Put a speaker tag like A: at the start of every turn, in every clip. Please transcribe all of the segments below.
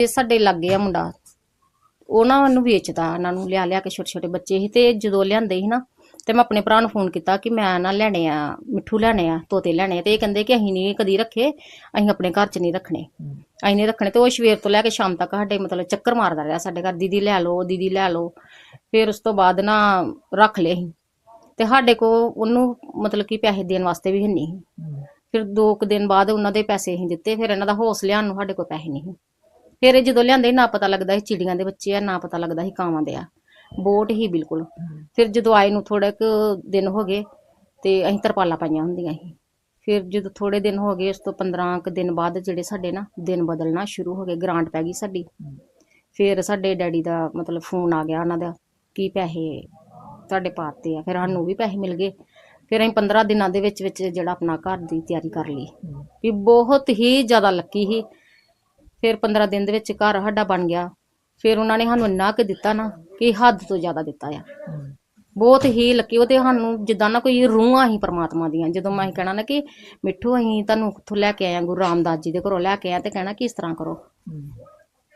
A: ਤੇ ਸਾਡੇ ਲੱਗੇ ਆ ਮੁੰਡਾ। ਉਹਨਾਂ ਨੂੰ ਵੇਚਦਾ ਇਹਨਾਂ ਨੂੰ ਲਿਆ ਲਿਆ ਕੇ ਛੋਟੇ ਛੋਟੇ ਬੱਚੇ ਸੀ ਤੇ ਜਦੋਂ ਲਿਆਂਦੇ ਸੀ ਨਾ ਤੇ ਮੈਂ ਆਪਣੇ ਭਰਾ ਨੂੰ ਫੋਨ ਕੀਤਾ ਕਿ ਮੈਂ ਨਾ ਲੈਣੇ ਆ ਮਿੱਠੂ ਲੈਣੇ ਆ ਤੋਤੇ ਲੈਣੇ ਆ ਤੇ ਇਹ ਕਹਿੰਦੇ ਕਿ ਅਸੀਂ ਨਹੀਂ ਕਦੀ ਰੱਖੇ ਅਸੀਂ ਆਪਣੇ ਘਰ 'ਚ ਨਹੀਂ ਰੱਖਣੇ। ਅਸੀਂ ਨਹੀਂ ਰੱਖਣੇ ਤੇ ਉਹ ਸਵੇਰ ਤੋਂ ਲੈ ਕੇ ਸ਼ਾਮ ਤੱਕ ਸਾਡੇ ਮਤਲਬ ਚੱਕਰ ਮਾਰਦਾ ਰਿਹਾ ਸਾਡੇ ਘਰ ਦੀਦੀ ਲੈ ਲਓ ਦੀਦੀ ਲੈ ਲਓ। ਫਿਰ ਉਸ ਤੋਂ ਬਾਅਦ ਨਾ ਰੱਖ ਲਏ ਅਸੀਂ। ਤੇ ਸਾਡੇ ਕੋ ਉਹਨੂੰ ਮਤਲਬ ਕਿ ਪੈਸੇ ਦੇਣ ਵਾਸਤੇ ਵੀ ਨਹੀਂ ਸੀ। ਫਿਰ ਦੋ ਕੁ ਦਿਨ ਬਾਅਦ ਉਹਨਾਂ ਦੇ ਪੈਸੇ ਅਸੀਂ ਦਿੱਤੇ ਫਿਰ ਇਹਨਾਂ ਦਾ ਹੌਸ ਲਿਆਉਣ ਨੂੰ ਸਾਡੇ ਕੋਲ ਪੈਸੇ ਨਹੀਂ ਸੀ। ਫਿਰ ਇਹ ਜਦੋਂ ਲਿਆਂਦੇ ਨਾ ਪਤਾ ਲੱਗਦਾ ਸੀ ਚਿੜੀਆਂ ਦੇ ਬੱਚੇ ਆ, ਨਾ ਪਤਾ ਲੱਗਦਾ ਸੀ ਕਾਵਾਂ ਦੇ ਆ। ਬੋਟ ਹੀ ਬਿਲਕੁਲ। ਫਿਰ ਜਦੋਂ ਆਏ ਨੂੰ ਥੋੜੇ ਕੁ ਦਿਨ ਹੋ ਗਏ ਤੇ ਅਸੀਂ ਤਰਪਾਲਾਂ ਪਾਈਆਂ ਹੁੰਦੀਆਂ ਸੀ। ਫਿਰ ਜਦੋਂ ਥੋੜੇ ਦਿਨ ਹੋ ਗਏ, ਉਸ ਤੋਂ 15 ਕੁ ਦਿਨ ਬਾਅਦ ਜਿਹੜੇ ਸਾਡੇ ਨਾ ਦਿਨ ਬਦਲਣਾ ਸ਼ੁਰੂ ਹੋ ਗਏ, ਗ੍ਰਾਂਟ ਪੈ ਗਈ ਸਾਡੀ। ਫਿਰ ਸਾਡੇ ਡੈਡੀ ਦਾ ਮਤਲਬ ਫੋਨ ਆ ਗਿਆ ਉਹਨਾਂ ਦਾ ਕੀ ਪੈਸੇ ਤੁਹਾਡੇ ਪਾਤੇ ਆ, ਫਿਰ ਸਾਨੂੰ ਵੀ ਪੈਸੇ ਮਿਲ ਗਏ। ਫਿਰ ਅਸੀਂ 15 ਦਿਨਾਂ ਦੇ ਵਿੱਚ ਵਿੱਚ ਜਿਹੜਾ ਆਪਣਾ ਘਰ ਦੀ ਤਿਆਰੀ ਕਰ ਲਈ। ਵੀ ਬਹੁਤ ਹੀ ਜ਼ਿਆਦਾ ਲੱਕੀ ਸੀ। ਫਿਰ 15 ਦਿਨ ਦੇ ਵਿੱਚ ਘਰ ਸਾਡਾ ਬਣ ਗਿਆ। ਫਿਰ ਉਹਨਾਂ ਨੇ ਸਾਨੂੰ ਇੰਨਾ ਕੁ ਦਿੱਤਾ ਨਾ ਕਿ ਹੱਦ ਤੋਂ ਜ਼ਿਆਦਾ ਦਿੱਤਾ ਆ। ਬਹੁਤ ਹੀ ਲੱਕੀ, ਉਹ ਤੇ ਸਾਨੂੰ ਜਿੱਦਾਂ ਨਾ ਕੋਈ ਰੂਹਾਂ ਹੀ ਪ੍ਰਮਾਤਮਾ ਦੀਆਂ, ਜਦੋਂ ਮੈਂ ਕਹਿਣਾ ਨਾ ਕਿ ਮਿੱਠੂ, ਅਸੀਂ ਤੁਹਾਨੂੰ ਕਿੱਥੋਂ ਲੈ ਕੇ ਆਏ ਗੁਰੂ ਰਾਮਦਾਸ ਜੀ ਦੇ ਘਰੋਂ ਲੈ ਕੇ ਆਇਆ ਤੇ ਕਹਿਣਾ ਕਿ ਇਸ ਤਰ੍ਹਾਂ ਕਰੋ।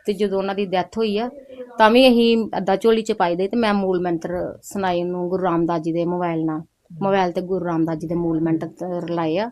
A: ਤੇ ਜਦੋਂ ਉਹਨਾਂ ਦੀ ਡੈਥ ਹੋਈ ਆ, ਤਾਂ ਵੀ ਅਸੀਂ ਅੱਧਾ ਝੋਲੀ ਚ ਪਾਈ ਦੇ ਤੇ ਮੈਂ ਮੂਲ ਮੰਤਰ ਸੁਣਾਏ ਉਹਨੂੰ, ਗੁਰੂ ਰਾਮਦਾਸ ਜੀ ਦੇ ਮੋਬਾਈਲ ਨਾਲ। ਮੋਬਾਈਲ ਤੇ ਗੁਰੂ ਰਾਮਦਾਸ ਜੀ ਦੇ ਮੂਲ ਮੰਤਰ ਲਾਏ ਆ।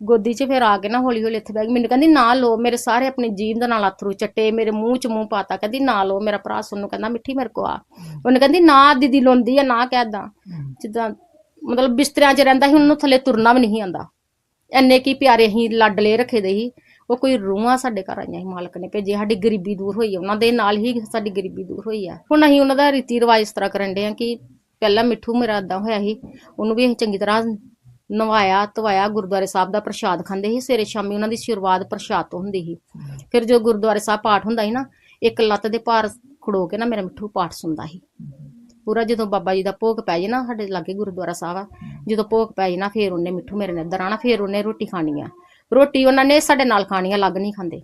A: ਗੋਦੀ 'ਚ ਫਿਰ ਆ ਕੇ ਨਾ ਹੌਲੀ ਹੌਲੀ ਇੱਥੇ ਬਹਿ ਮੈਨੂੰ ਕਹਿੰਦੀ, ਨਾ ਲੋ ਮੇਰੇ ਸਾਰੇ ਆਪਣੀ ਜੀਭ ਦੇ ਨਾਲ ਅਥਰੂ ਚੱਟੇ ਮੇਰੇ ਮੂੰਹ 'ਚ ਮੂੰਹ ਪਾਤਾ। ਕਹਿੰਦੀ, ਨਾ ਲੋ ਮੇਰਾ ਭਰਾ ਸੁਣ ਨੂੰ ਕਹਿੰਦਾ, ਮਿੱਠੀ ਮੇਰੇ ਕੋ ਆ। ਉਹਨੇ ਕਹਿੰਦੀ, ਨਾ ਦੀਦੀ ਲੋਂਦੀ ਆ, ਨਾ ਕਹਿਦਾ। ਜਿੱਦਾਂ ਮਤਲਬ ਬਿਸਤਰਿਆਂ 'ਚ ਰਹਿੰਦਾ ਸੀ, ਉਹਨੂੰ ਥੱਲੇ ਤੁਰਨਾ ਵੀ ਨਹੀਂ ਆਂਦਾ ਐਨੇ ਕੀ ਪਿਆਰੇ ਹੀ ਲਾਡਲੇ ਰੱਖੇ ਦੇ ਸੀ। ਉਹ ਕੋਈ ਰੂਹਾਂ ਸਾਡੇ ਘਰ ਆਈਆਂ ਸੀ, ਮਾਲਕ ਨੇ ਭੇਜੇ ਸਾਡੀ ਗਰੀਬੀ ਦੂਰ ਹੋਈ ਆ, ਉਹਨਾਂ ਦੇ ਨਾਲ ਹੀ ਸਾਡੀ ਗਰੀਬੀ ਦੂਰ ਹੋਈ ਆ। ਹੁਣ ਅਸੀਂ ਉਹਨਾਂ ਦਾ ਰੀਤੀ ਰਿਵਾਜ ਇਸ ਤਰ੍ਹਾਂ ਕਰਨ ਦੇ ਆ ਕਿ ਪਹਿਲਾਂ ਮਿੱਠੂ ਮੇਰਾ ਏਦਾਂ ਹੋਇਆ ਸੀ, ਉਹਨੂੰ ਵੀ ਅਸੀਂ ਚੰਗੀ ਤਰ੍ਹਾਂ ਨਵਾਇਆ, ਧਵਾਇਆ, ਗੁਰਦੁਆਰੇ ਸਾਹਿਬ ਦਾ ਪ੍ਰਸ਼ਾਦ ਖਾਂਦੇ ਸੀ, ਸਵੇਰੇ ਸ਼ਾਮੀ ਉਹਨਾਂ ਦੀ ਸ਼ੁਰੂਆਤ ਪ੍ਰਸ਼ਾਦ ਤੋਂ ਹੁੰਦੀ ਸੀ। ਫਿਰ ਜੋ ਗੁਰਦੁਆਰੇ ਸਾਹਿਬ ਪਾਠ ਹੁੰਦਾ ਸੀ ਨਾ, ਇੱਕ ਲੱਤ ਦੇ ਭਾਰ ਖੜੋ ਕੇ ਨਾ ਮੇਰਾ ਮਿੱਠੂ ਪਾਠ ਸੁਣਦਾ ਸੀ। ਪੂਰਾ ਜਦੋਂ ਬਾਬਾ ਜੀ ਦਾ ਭੋਗ ਪੈ ਜੇ ਨਾ ਸਾਡੇ ਲਾਗੇ ਗੁਰਦੁਆਰਾ ਸਾਹਿਬ ਆ, ਜਦੋਂ ਭੋਗ ਪੈ ਜੇ ਨਾ ਫਿਰ ਉਹਨੇ ਮਿੱਠੂ ਮੇਰੇ ਨੇ ਇੱਧਰ ਆਣਾ ਫਿਰ ਉਹਨੇ ਰੋਟੀ ਖਾਣੀ ਆ। ਰੋਟੀ ਉਹਨਾਂ ਨੇ ਸਾਡੇ ਨਾਲ ਖਾਣੀ ਆ ਲੱਗ ਨਹੀਂ ਖਾਂਦੇ।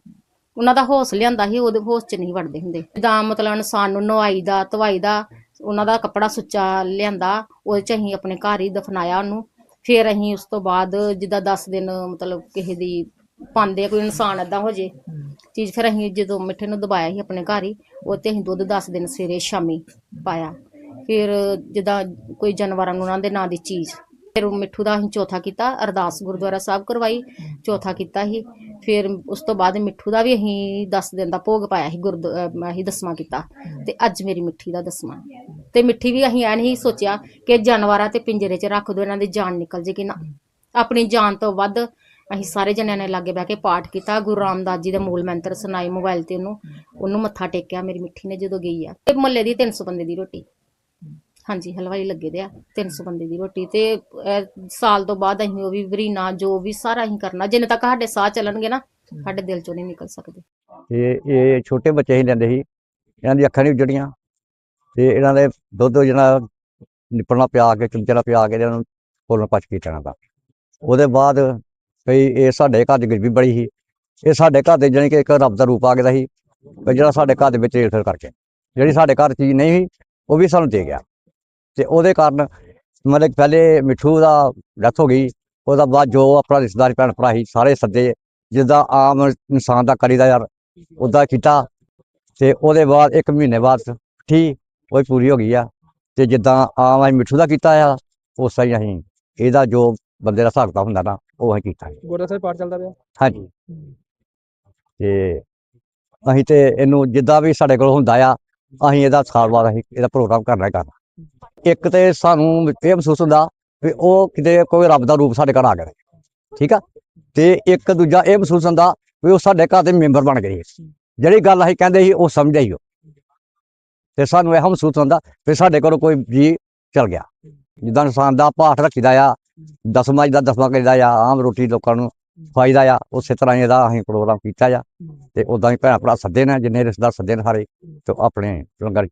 A: ਉਹਨਾਂ ਦਾ ਹੋਸ ਲਿਆਂਦਾ ਸੀ, ਉਹਦੇ ਹੋਸ 'ਚ ਨਹੀਂ ਵੜਦੇ ਹੁੰਦੇ। ਜਿੱਦਾਂ ਮਤਲਬ ਇਨਸਾਨ ਨੂੰ ਨਵਾਈ ਦਾ, ਧਵਾਈ ਦਾ, ਉਹਨਾਂ ਦਾ ਕੱਪੜਾ ਸੁੱਚਾ ਲਿਆਂਦਾ, ਉਹਦੇ 'ਚ ਅਸੀਂ ਆਪਣੇ ਘਰ ਹੀ ਦਫਨਾਇਆ ਉਹਨੂੰ। ਫਿਰ ਅਸੀਂ ਉਸ ਤੋਂ ਬਾਅਦ ਜਿੱਦਾਂ 10 ਦਿਨ ਮਤਲਬ ਕਿਸੇ ਦੀ ਪਾਉਂਦੇ ਆ, ਕੋਈ ਇਨਸਾਨ ਏਦਾਂ ਹੋ ਜੇ। ਚੀਜ਼ ਫਿਰ ਅਸੀਂ ਜਦੋਂ ਮਿੱਠੇ ਨੂੰ ਦਬਾਇਆ ਸੀ ਆਪਣੇ ਘਰ ਹੀ ਉਹ ਤੇ ਅਸੀਂ ਦੁੱਧ 10 ਦਿਨ ਸਵੇਰੇ ਸ਼ਾਮੀ ਪਾਇਆ। ਫਿਰ ਜਿੱਦਾਂ ਕੋਈ ਜਾਨਵਰਾਂ ਨੂੰ ਉਹਨਾਂ ਦੇ ਨਾਂ ਦੀ ਚੀਜ਼ ਫਿਰ ਮਿੱਠੂ ਦਾ ਅਸੀਂ ਚੌਥਾ ਕੀਤਾ, ਅਰਦਾਸ ਗੁਰਦੁਆਰਾ ਸਾਹਿਬ ਕਰਵਾਈ, ਚੌਥਾ ਕੀਤਾ ਸੀ। ਫਿਰ ਉਸ ਤੋਂ ਬਾਅਦ ਮਿੱਠੂ ਦਾ ਵੀ ਅਸੀਂ 10 ਦਿਨ ਦਾ ਭੋਗ ਪਾਇਆ ਸੀ, ਗੁਰਦ ਅਸੀਂ ਦਸਵਾਂ ਕੀਤਾ ਤੇ ਅੱਜ ਮੇਰੀ ਮਿੱਠੀ ਦਾ ਦਸਵਾਂ। ਤੇ ਮਿੱਠੀ ਵੀ ਅਸੀਂ ਐ ਨਹੀਂ ਸੋਚਿਆ ਕਿ ਜਾਨਵਰਾਂ ਤੇ ਪਿੰਜਰੇ 'ਚ ਰੱਖ ਦੋ, ਇਹਨਾਂ ਦੀ ਜਾਨ ਨਿਕਲ ਜੇਗੀ ਨਾ। ਆਪਣੀ ਜਾਨ ਤੋਂ ਵੱਧ ਅਸੀਂ ਸਾਰੇ ਜਣਿਆਂ ਨੇ ਲਾਗੇ ਬਹਿ ਕੇ ਪਾਠ ਕੀਤਾ, ਗੁਰੂ ਰਾਮਦਾਸ ਜੀ ਦਾ ਮੂਲ ਮੰਤਰ ਸੁਣਾਏ ਮੋਬਾਈਲ ਤੇ ਉਹਨੂੰ ਉਹਨੂੰ ਮੱਥਾ ਟੇਕਿਆ, ਮੇਰੀ ਮਿੱਠੀ ਨੇ ਜਦੋਂ ਗਈ ਆ। ਤੇ ਮੁੱਲੇ ਦੀ 300 ਬੰਦੇ ਦੀ ਰੋਟੀ। ਹਾਂਜੀ ਹਲਵਾਈ ਲੱਗੇ ਦੇ ਆ 300 ਬੰਦੇ ਦੀ ਰੋਟੀ ਤੇ ਸਾਲ ਤੋਂ ਬਾਅਦ ਅਸੀਂ ਉਹ ਵੀ ਵਰੀਨਾ ਜੋ ਵੀ ਸਾਰਾ ਅਸੀਂ ਕਰਨਾ ਜਿੰਨੇ ਤੱਕ ਸਾਡੇ ਸਾਹ ਚੱਲਣਗੇ ਨਾ ਸਾਡੇ ਦਿਲ ਚੋਂ ਨਹੀਂ ਨਿਕਲ ਸਕਦੇ।
B: ਤੇ ਇਹ ਛੋਟੇ ਬੱਚੇ ਹੀ ਲੈਂਦੇ ਸੀ ਇਹਨਾਂ ਦੀ ਅੱਖਾਂ ਨਹੀਂ ਉਜੜੀਆਂ ਤੇ ਇਹਨਾਂ ਦੇ ਦੁੱਧ ਜਿਹੜਾ ਨਿਪਲਣਾ ਪਿਆ ਕੇ ਚਮਚਾ ਪਿਆ ਕੇ ਇਹਨਾਂ ਨੂੰ ਫੁੱਲਣ ਪਚ ਕੀਤਾ ਇਹਨਾਂ ਦਾ ਉਹਦੇ ਬਾਅਦ ਕਈ ਇਹ ਸਾਡੇ ਘਰ ਦੀ ਗਰੀਬੀ ਬੜੀ ਸੀ ਇਹ ਸਾਡੇ ਘਰ ਦੇ ਜਾਣੀ ਕਿ ਇੱਕ ਰੱਬ ਦਾ ਰੂਪ ਆ ਗਿਆ ਸੀ ਜਿਹੜਾ ਸਾਡੇ ਘਰ ਦੇ ਵਿੱਚ ਏਲਫੇਰ ਕਰਕੇ ਜਿਹੜੀ ਸਾਡੇ ਘਰ ਚੀਜ਼ ਨਹੀਂ ਸੀ ਉਹ ਵੀ ਸਾਨੂੰ ਦੇ ਗਿਆ। ਤੇ ਉਹਦੇ ਕਾਰਨ ਮਤਲਬ ਪਹਿਲੇ ਮਿੱਠੂ ਦਾ ਡੈਥ ਹੋ ਗਈ ਉਹਦਾ ਬਾਅਦ ਜੋ ਆਪਣਾ ਰਿਸ਼ਤੇਦਾਰ ਭੈਣ ਭਰਾ ਸੀ ਸਾਰੇ ਸੱਦੇ ਜਿੱਦਾਂ ਆਮ ਇਨਸਾਨ ਦਾ ਕਰੀਦਾ ਯਾਰ ਉਦਾਂ ਕੀਤਾ ਤੇ ਉਹਦੇ ਬਾਅਦ ਇੱਕ ਮਹੀਨੇ ਬਾਅਦ ਠੀਕ ਉਹ ਪੂਰੀ ਹੋ ਗਈ ਆ ਤੇ ਜਿੱਦਾਂ ਆਮ ਅਸੀਂ ਮਿੱਠੂ ਦਾ ਕੀਤਾ ਆ ਉਸ ਹੀ। ਅਸੀਂ ਇਹਦਾ ਜੋ ਬੰਦੇ ਦਾ ਹਿਸਾਬ ਕਿਤਾਬ ਹੁੰਦਾ ਨਾ ਉਹ ਅਸੀਂ ਕੀਤਾ
C: ਗੁਰਦੁਆਰਾ ਸਾਹਿਬ ਪਾਠ ਚੱਲਦਾ ਪਿਆ?
B: ਹਾਂਜੀ। ਤੇ ਅਸੀਂ ਤੇ ਇਹਨੂੰ ਜਿੱਦਾਂ ਵੀ ਸਾਡੇ ਕੋਲ ਹੁੰਦਾ ਆ ਅਸੀਂ ਇਹਦਾ ਸਾਲ ਬਾਅਦ ਅਸੀਂ ਇਹਦਾ ਪ੍ਰੋਗਰਾਮ ਕਰਨਾ ਹੀ ਕਰਨਾ। ਇੱਕ ਤੇ ਸਾਨੂੰ ਇਹ ਮਹਿਸੂਸ ਹੁੰਦਾ ਵੀ ਉਹ ਕਿਤੇ ਕੋਈ ਰੱਬ ਦਾ ਰੂਪ ਸਾਡੇ ਘਰ ਆ ਗਿਆ। ਠੀਕ ਆ? ਤੇ ਇੱਕ ਦੂਜਾ ਇਹ ਮਹਿਸੂਸ ਹੁੰਦਾ ਵੀ ਉਹ ਸਾਡੇ ਘਰ ਦੇ ਮੈਂਬਰ ਬਣ ਗਏ। ਜਿਹੜੀ ਗੱਲ ਅਸੀਂ ਕਹਿੰਦੇ ਸੀ, ਉਹ ਸਮਝ ਆਈ ਉਹ। ਤੇ ਸਾਨੂੰ ਇਹ ਮਹਿਸੂਸ ਹੁੰਦਾ ਵੀ ਸਾਡੇ ਕੋਲ ਕੋਈ ਜੀ ਚਲ ਗਿਆ। ਜਿੱਦਾਂ ਇਨਸਾਨ ਦਾ ਪਾਠ ਰੱਖੀਦਾ ਆ, ਦਸਵਾਂ ਦਾ ਦਸਵਾਂ ਕਰੀਦਾ ਆ, ਆਮ ਰੋਟੀ ਲੋਕਾਂ ਨੂੰ ਫਾਇਦਾ ਆ, ਉਸੇ ਤਰ੍ਹਾਂ ਹੀ ਇਹਦਾ ਅਸੀਂ ਪ੍ਰੋਗਰਾਮ ਕੀਤਾ ਆ। ਤੇ ਉਦਾਂ ਹੀ ਭੈਣ ਭਰਾ ਸੱਦੇ ਨੇ, ਜਿੰਨੇ ਰਿਸ਼ਤੇਦਾਰ ਸੱਦੇ ਨੇ ਸਾਰੇ, ਤੇ ਉਹ ਆਪਣੇ ਲੰਗਰ